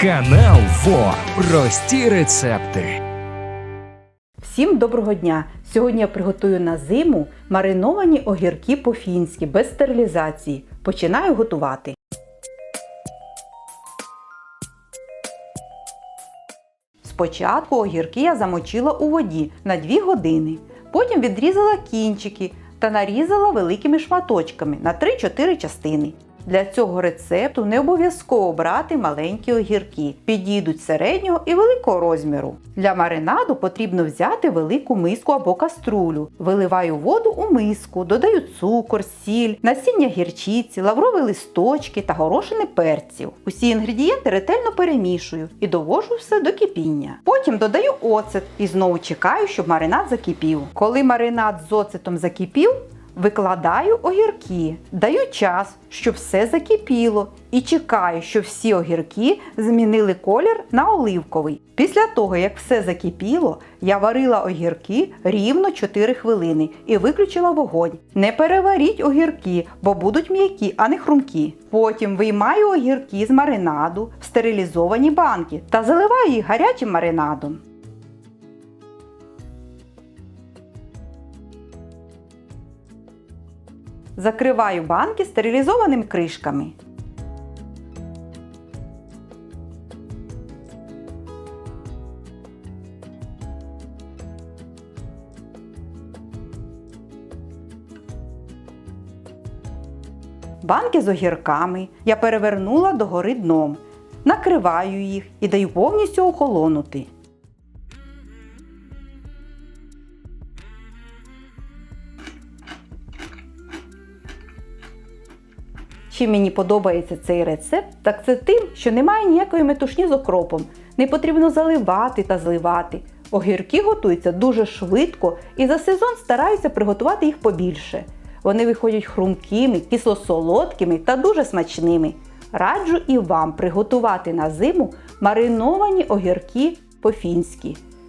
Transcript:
Канал ФО. Прості рецепти. Всім доброго дня! Сьогодні я приготую на зиму мариновані огірки по-фінськи без стерилізації. Починаю готувати. Спочатку огірки я замочила у воді на 2 години. Потім відрізала кінчики та нарізала великими шматочками на 3-4 частини. Для цього рецепту не обов'язково брати маленькі огірки, підійдуть середнього і великого розміру. Для маринаду потрібно взяти велику миску або каструлю. Виливаю воду у миску, додаю цукор, сіль, насіння гірчиці, лаврові листочки та горошини перців. Усі інгредієнти ретельно перемішую і довожу все до кипіння. Потім додаю оцет і знову чекаю, щоб маринад закипів. Коли маринад з оцетом закипів, Викладаю огірки, даю час, щоб все закипіло, і чекаю, щоб всі огірки змінили колір на оливковий. Після того, як все закипіло, я варила огірки рівно 4 хвилини і виключила вогонь. Не переваріть огірки, бо будуть м'які, а не хрумкі. Потім виймаю огірки з маринаду в стерилізовані банки та заливаю їх гарячим маринадом. Закриваю банки стерилізованими кришками. Банки з огірками я перевернула догори дном, накриваю їх і даю повністю охолонути. Чим мені подобається цей рецепт, так це тим, що немає ніякої метушні з окропом. Не потрібно заливати та зливати. Огірки готуються дуже швидко і за сезон стараюся приготувати їх побільше. Вони виходять хрумкими, кисло-солодкими та дуже смачними. Раджу і вам приготувати на зиму мариновані огірки по-фінськи.